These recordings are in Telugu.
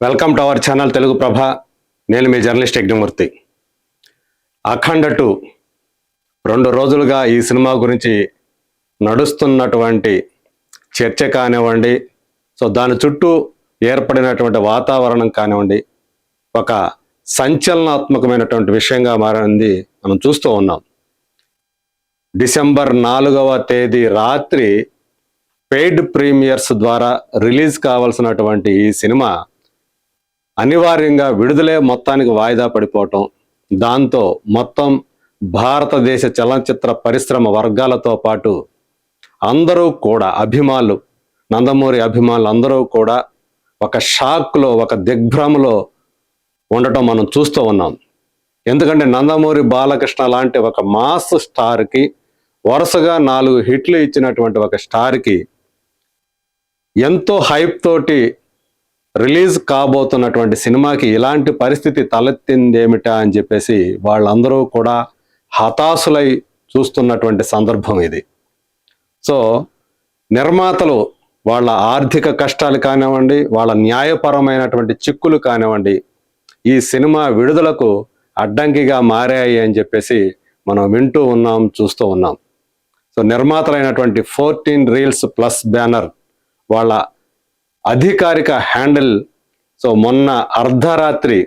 Welcome to our channel Telugu Prabha నేను మీ జర్నలిస్ట్ యజ్ఞమూర్తి. అఖండ టూ రెండు రోజులుగా ఈ సినిమా గురించి నడుస్తున్నటువంటి చర్చ కానివ్వండి సో దాని చుట్టూ ఏర్పడినటువంటి వాతావరణం కానివ్వండి ఒక సంచలనాత్మకమైనటువంటి విషయంగా మారింది మనం చూస్తూ ఉన్నాం. డిసెంబర్ నాలుగవ తేదీ రాత్రి పెయిడ్ ప్రీమియర్స్ ద్వారా రిలీజ్ కావాల్సినటువంటి ఈ సినిమా అనివార్యంగా విడుదలే మొత్తానికి వాయిదా పడిపోవటం దాంతో మొత్తం భారతదేశ చలనచిత్ర పరిశ్రమ వర్గాలతో పాటు అందరూ కూడా అభిమానులు నందమూరి అభిమానులు అందరూ కూడా ఒక షాక్లో ఒక దిగ్భ్రమలో ఉండటం మనం చూస్తూ ఉన్నాం. ఎందుకంటే నందమూరి బాలకృష్ణ లాంటి ఒక మాస్ స్టార్కి వరుసగా నాలుగు హిట్లు ఇచ్చినటువంటి ఒక స్టార్కి ఎంతో హైప్ తోటి రిలీజ్ కాబోతున్నటువంటి సినిమాకి ఇలాంటి పరిస్థితి తలెత్తిందేమిటా అని చెప్పేసి వాళ్ళందరూ కూడా హతాశులై చూస్తున్నటువంటి సందర్భం ఇది. సో నిర్మాతలు వాళ్ళ ఆర్థిక కష్టాలు కానివ్వండి వాళ్ళ న్యాయపరమైనటువంటి చిక్కులు కానివ్వండి ఈ సినిమా విడుదలకు అడ్డంకిగా మారాయి అని చెప్పేసి మనం వింటూ ఉన్నాం చూస్తూ ఉన్నాం. సో నిర్మాతలైనటువంటి ఫోర్టీన్ రీల్స్ ప్లస్ బ్యానర్ వాళ్ళ అధికారిక హ్యాండిల్. సో మొన్న అర్ధరాత్రి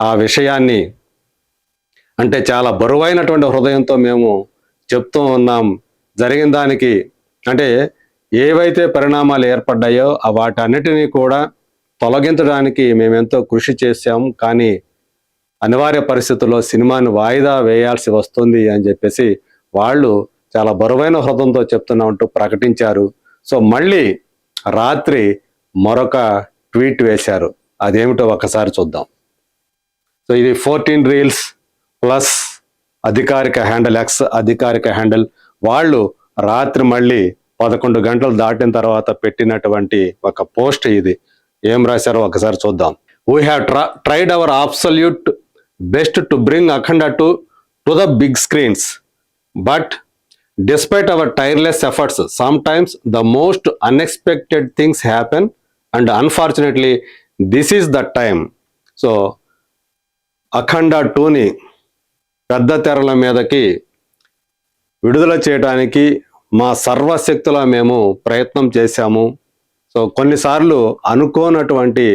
ఆ విషయాన్ని అంటే చాలా బరువైనటువంటి హృదయంతో మేము చెప్తూ ఉన్నాం. జరిగిన దానికి అంటే ఏవైతే పరిణామాలు ఏర్పడ్డాయో ఆ వాటన్నిటినీ కూడా తొలగించడానికి మేమెంతో కృషి చేశాం. కానీ అనివార్య పరిస్థితుల్లో సినిమాని వాయిదా వేయాల్సి వస్తుంది అని చెప్పేసి వాళ్ళు చాలా బరువైన హృదయంతో చెప్తున్నామంటూ ప్రకటించారు. సో మళ్ళీ రాత్రి మరొక ట్వీట్ వేశారు. అదేమిటో ఒకసారి చూద్దాం. సో ఇది ఫోర్టీన్ రీల్స్ ప్లస్ అధికారిక హ్యాండిల్ ఎక్స్ అధికారిక హ్యాండిల్. వాళ్ళు రాత్రి మళ్ళీ పదకొండు గంటలు దాటిన తర్వాత పెట్టినటువంటి ఒక పోస్ట్ ఇది. ఏం రాశారో ఒకసారి చూద్దాం. We have tried our absolute best to bring Akhanda two to the big screens but despite our tireless efforts sometimes the most unexpected things happen and unfortunately this is the time so Akhanda టూని పెద్ద తెరల మీదకి విడుదల చేయడానికి మా సర్వశక్తుల మేము ప్రయత్నం చేశాము. సో కొన్నిసార్లు అనుకోనటువంటి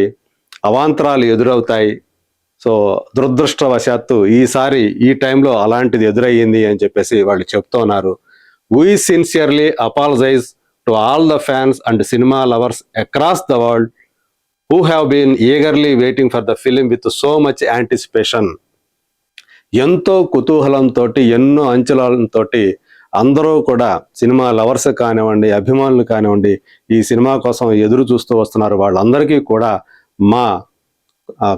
అవాంతరాలు ఎదురవుతాయి. సో దురదృష్టవశాత్తు ఈసారి ఈ టైంలో అలాంటిది ఎదురయ్యింది అని చెప్పేసి వాళ్ళు చెప్తున్నారు we sincerely apologise to all the fans and cinema lovers across the world who have been eagerly waiting for the film with so much anticipation ఎంతో కుతూహలంతో ఎన్నో అంచనాలతో అందరూ కూడా సినిమా లవర్స్ కానివ్వండి అభిమానులు కానివ్వండి ఈ సినిమా కోసం ఎదురు చూస్తూ వస్తున్నారు. వాళ్ళందరికీ కూడా మా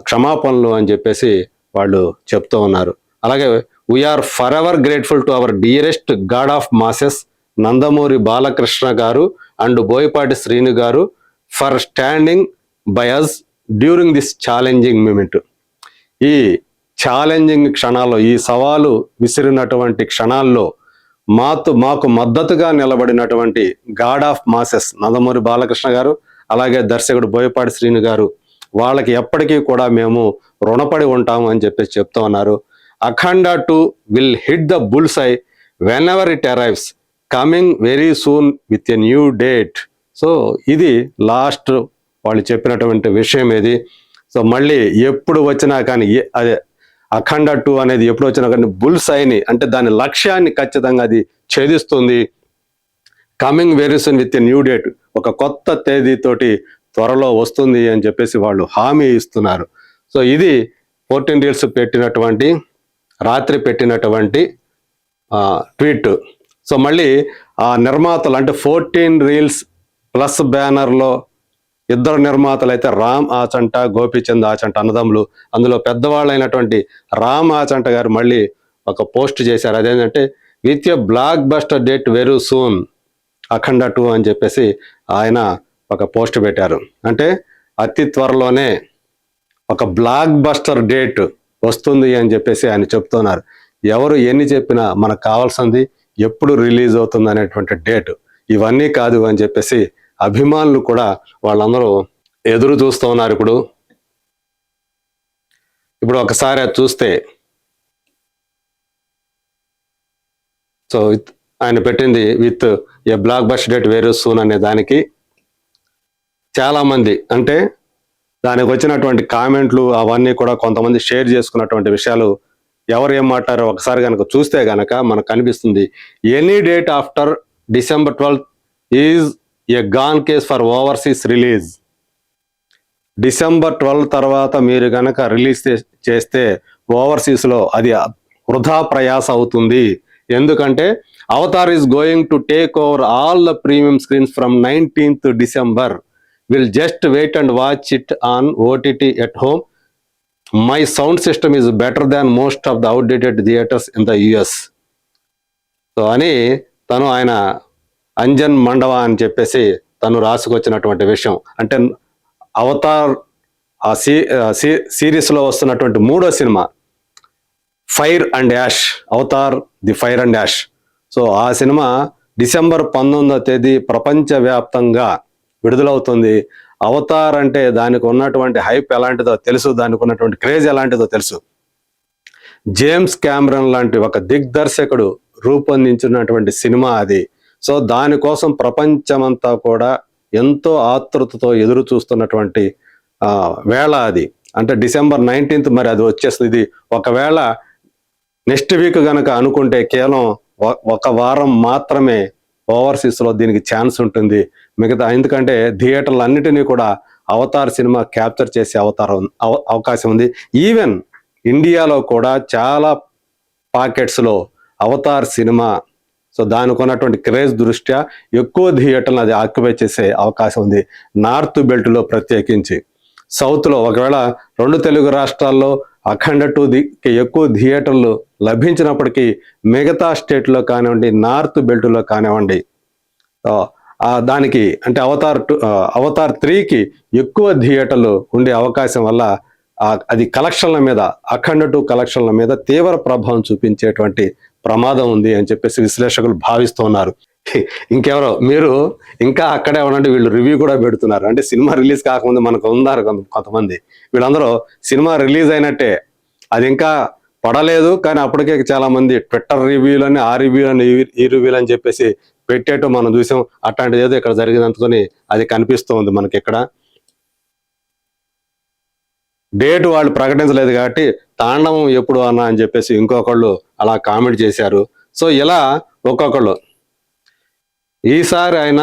క్షమాపణలు అని చెప్పేసి వాళ్ళు చెప్తూ ఉన్నారు. అలాగే we are forever grateful to our dearest god of masses Nandamuri Balakrishna garu and Boyapati Srinu garu for standing by us during this challenging moment ఈ ఛాలెంజింగ్ క్షణాల్లో ఈ సవాలు విసిరినటువంటి క్షణాల్లో మాతు మాకు మద్దతుగా నిలబడినటువంటి god of masses Nandamuri Balakrishna garu అలాగే దర్శకుడు బోయపాటి శ్రీను గారు వాళ్ళకి ఎప్పటికీ కూడా మేము రుణపడి ఉంటాము అని చెప్పేసి చెప్తూ ఉన్నారు. Akhanda two will hit the bull's eye whenever it arrives coming very soon with a new date so ఇది లాస్ట్ వాళ్ళు చెప్పినటువంటి విషయం ఏది? సో మళ్ళీ ఎప్పుడు వచ్చినా కానీ ఏ- అదే అఖండ టూ అనేది ఎప్పుడు వచ్చినా కానీ బుల్స్ ఐని అంటే దాని లక్ష్యాన్ని ఖచ్చితంగా అది ఛేదిస్తుంది. Coming very soon with a new date ఒక కొత్త తేదీతోటి త్వరలో వస్తుంది అని చెప్పేసి వాళ్ళు హామీ ఇస్తున్నారు. సో ఇది ఫోర్టీన్ రీల్స్ పెట్టినటువంటి రాత్రి పెట్టినటువంటి ట్వీట్ సో మళ్ళీ ఆ నిర్మాతలు అంటే ఫోర్టీన్ రీల్స్ ప్లస్ బ్యానర్లో ఇద్దరు నిర్మాతలు అయితే రామ్ ఆచంట గోపీచంద్ ఆచంట అన్నదమ్ములు. అందులో పెద్దవాళ్ళైనటువంటి రామ్ ఆచంట గారు మళ్ళీ ఒక పోస్ట్ చేశారు. అదేంటంటే with a blockbuster date very soon Akhanda two అని చెప్పేసి ఆయన ఒక పోస్ట్ పెట్టారు. అంటే అతి త్వరలోనే ఒక బ్లాక్ బస్టర్ డేట్ వస్తుంది అని చెప్పేసి ఆయన చెప్తున్నారు. ఎవరు ఎన్ని చెప్పినా మనకు కావాల్సింది ఎప్పుడు రిలీజ్ అవుతుంది అనేటువంటి డేట్ ఇవన్నీ కాదు అని చెప్పేసి అభిమానులు కూడా వాళ్ళందరూ ఎదురు చూస్తూ ఉన్నారు ఇప్పుడు. ఇప్పుడు ఒకసారి అది చూస్తే సో విత్ ఆయన పెట్టింది with a blockbuster date very soon అనే దానికి. చాలా మంది అంటే దానికి వచ్చినటువంటి కామెంట్లు అవన్నీ కూడా కొంతమంది షేర్ చేసుకున్నటువంటి విషయాలు ఎవరు ఏం మాట్లాడారో ఒకసారి కనుక చూస్తే గనక మనకు కనిపిస్తుంది any date after December twelfth is a gone case for overseas release December twelve తర్వాత మీరు కనుక రిలీజ్ చే- చేస్తే ఓవర్సీస్లో అది వృధా ప్రయాస అవుతుంది. ఎందుకంటే Avatar is going to take over all the premium screens from nineteenth December will just wait and watch it on OTT at home my sound system is better than most of the outdated theatres in the US so అని తను ఆయన అంజన్ మండవ అని చెప్పేసి తను రాసుకొచ్చినటువంటి విషయం. అంటే అవతార్ ఆ సీ సీ- సిరీస్లో వస్తున్నటువంటి మూడో cinema fire and ash Avatar the fire and ash so ఆ సినిమా డిసెంబర్ పంతొమ్మిదో తేదీ ప్రపంచవ్యాప్తంగా విడుదలవుతుంది. అవతార్ అంటే దానికి ఉన్నటువంటి హైప్ ఎలాంటిదో తెలుసు దానికి ఉన్నటువంటి క్రేజ్ ఎలాంటిదో తెలుసు. జేమ్స్ క్యామరన్ లాంటి ఒక దిగ్దర్శకుడు రూపొందించినటువంటి సినిమా అది. సో దానికోసం ప్రపంచమంతా కూడా ఎంతో ఆతృతతో ఎదురు చూస్తున్నటువంటి వేళ అది. అంటే డిసెంబర్ నైన్టీన్త్ మరి అది వచ్చేస్తుంది. ఇది ఒకవేళ నెక్స్ట్ వీక్ గనక అనుకుంటే కేవలం ఒక వారం మాత్రమే ఓవర్సీస్లో దీనికి ఛాన్స్ ఉంటుంది. మిగతా ఎందుకంటే థియేటర్లు అన్నిటినీ కూడా అవతార్ సినిమా క్యాప్చర్ చేసే అవతారం అవకాశం ఉంది. ఈవెన్ ఇండియాలో కూడా చాలా పాకెట్స్లో అవతార్ సినిమా సో దానికి ఉన్నటువంటి క్రేజ్ దృష్ట్యా ఎక్కువ థియేటర్లు అది ఆక్యుపై చేసే అవకాశం ఉంది. నార్త్ బెల్ట్లో ప్రత్యేకించి. సౌత్లో ఒకవేళ రెండు తెలుగు రాష్ట్రాల్లో అఖండ టూ ది ఎక్కువ థియేటర్లు లభించినప్పటికీ మిగతా స్టేట్లో కానివ్వండి నార్త్ బెల్ట్లో కానివ్వండి దానికి అంటే అవతార్ టూ అవతార్ త్రీకి ఎక్కువ థియేటర్లు ఉండే అవకాశం వల్ల అది కలెక్షన్ల మీద అఖండ టూ కలెక్షన్ల మీద తీవ్ర ప్రభావం చూపించేటువంటి ప్రమాదం ఉంది అని చెప్పేసి విశ్లేషకులు భావిస్తున్నారు. ఇంకెవరో మీరు ఇంకా అక్కడే ఉండండి వీళ్ళు రివ్యూ కూడా పెడుతున్నారు. అంటే సినిమా రిలీజ్ కాకముందు మనకు ఉన్నారు కొంత- కొంతమంది. వీళ్ళందరూ సినిమా రిలీజ్ అయినట్టే. అది ఇంకా పడలేదు కానీ అప్పటికే చాలా మంది ట్విట్టర్ రివ్యూలని ఆ రివ్యూలని ఈ రివ్యూలు అని చెప్పేసి పెట్టేట్టు మనం చూసాం. అట్లాంటిది ఏదో ఇక్కడ జరిగినందుకొని అది కనిపిస్తుంది మనకి ఇక్కడ. డేట్ వాళ్ళు ప్రకటించలేదు కాబట్టి తాండవం ఎప్పుడు అన్నా అని చెప్పేసి ఇంకొకళ్ళు అలా కామెంట్ చేశారు. సో ఇలా ఒక్కొక్కళ్ళు. ఈసారి ఆయన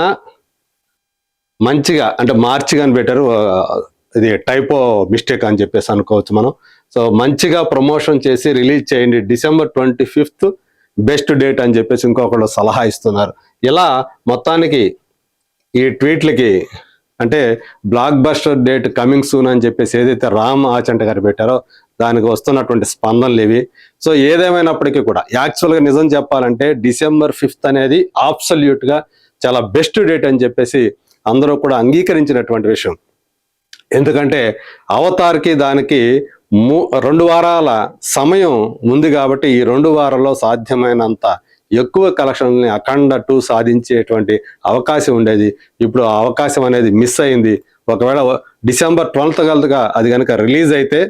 మంచిగా అంటే మార్చిగా అని పెట్టారు ఇది టైపో మిస్టేక్ అని చెప్పేసి అనుకోవచ్చు మనం. సో మంచిగా ప్రమోషన్ చేసి రిలీజ్ చేయండి. December twenty fifth best date అని చెప్పేసి ఇంకొకళ్ళు సలహా ఇస్తున్నారు. ఇలా మొత్తానికి ఈ ట్వీట్లకి అంటే blockbuster date coming soon అని చెప్పేసి ఏదైతే రామ్ ఆచంట గారు పెట్టారో దానికి వస్తున్నటువంటి స్పందనలు ఇవి. సో ఏదేమైనప్పటికీ కూడా యాక్చువల్గా నిజం చెప్పాలంటే డిసెంబర్ ఫిఫ్త్ అనేది అబ్సల్యూట్గా చాలా బెస్ట్ డేట్ అని చెప్పేసి అందరూ కూడా అంగీకరించినటువంటి విషయం. ఎందుకంటే అవతార్కి దానికి మూ రెండు వారాల సమయం ఉంది కాబట్టి ఈ రెండు వారాల్లో సాధ్యమైనంత ఎక్కువ కలెక్షన్ని అఖండ టూ సాధించేటువంటి అవకాశం ఉండేది. ఇప్పుడు ఆ అవకాశం అనేది మిస్ అయింది. ఒకవేళ డిసెంబర్ ట్వెల్త్ గలగా అది కనుక రిలీజ్ అయితే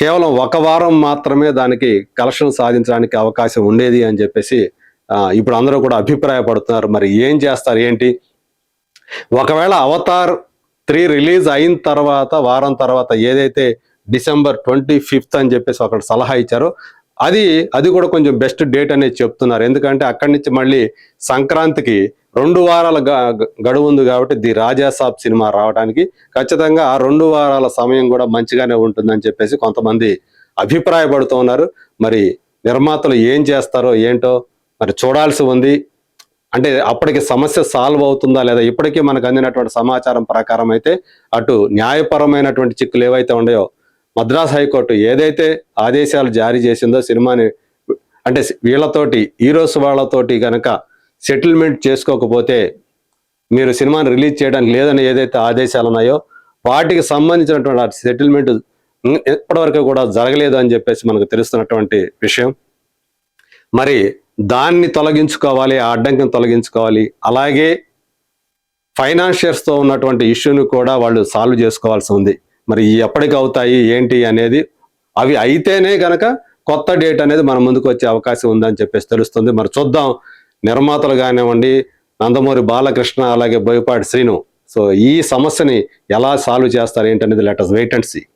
కేవలం ఒక వారం మాత్రమే దానికి కలెక్షన్ సాధించడానికి అవకాశం ఉండేది అని చెప్పేసి ఇప్పుడు అందరూ కూడా అభిప్రాయపడుతున్నారు. మరి ఏం చేస్తారు? ఏంటి? ఒకవేళ అవతార్ త్రీ రిలీజ్ అయిన తర్వాత వారం తర్వాత ఏదైతే డిసెంబర్ ట్వంటీ ఫిఫ్త్ అని చెప్పేసి ఒకటి సలహా ఇచ్చారో అది అది కూడా కొంచెం బెస్ట్ డేట్ అనేది చెప్తున్నారు. ఎందుకంటే అక్కడి నుంచి మళ్ళీ సంక్రాంతికి రెండు వారాల గ- గడువు ఉంది కాబట్టి ది రాజా సాబ్ సినిమా రావడానికి ఖచ్చితంగా ఆ రెండు వారాల సమయం కూడా మంచిగానే ఉంటుందని చెప్పేసి కొంతమంది అభిప్రాయపడుతూ ఉన్నారు. మరి నిర్మాతలు ఏం చేస్తారో ఏంటో మరి చూడాల్సి ఉంది. అంటే అప్పటికి సమస్య సాల్వ్ అవుతుందా లేదా ఇప్పటికీ మనకు అందినటువంటి సమాచారం ప్రకారం అయితే అటు న్యాయపరమైనటువంటి చిక్కులు ఏవైతే ఉన్నాయో మద్రాస్ హైకోర్టు ఏదైతే ఆదేశాలు జారీ చేసిందో సినిమాని అంటే వీళ్ళతోటి హీరోస్ వాళ్ళతోటి కనుక సెటిల్మెంట్ చేసుకోకపోతే మీరు సినిమాని రిలీజ్ చేయడానికి లేదని ఏదైతే ఆదేశాలు ఉన్నాయో వాటికి సంబంధించినటువంటి ఆ సెటిల్మెంట్ ఇప్పటివరకు కూడా జరగలేదు అని చెప్పేసి మనకు తెలుస్తున్నటువంటి విషయం. మరి దాన్ని తొలగించుకోవాలి ఆ అడ్డంకిని తొలగించుకోవాలి అలాగే ఫైనాన్షియర్స్తో ఉన్నటువంటి ఇష్యూని కూడా వాళ్ళు సాల్వ్ చేసుకోవాల్సి ఉంది. మరి ఎప్పటికి అవుతాయి ఏంటి అనేది అవి అయితేనే కనుక కొత్త డేట్ అనేది మన ముందుకు వచ్చే అవకాశం ఉందని చెప్పేసి తెలుస్తుంది. మరి చూద్దాం నిర్మాతలు కానివ్వండి నందమూరి బాలకృష్ణ అలాగే బోయపాటి శ్రీను. సో ఈ సమస్యని ఎలా సాల్వ్ చేస్తారు ఏంటనేది లెటర్స్ వెయిట్ అండ్ సీ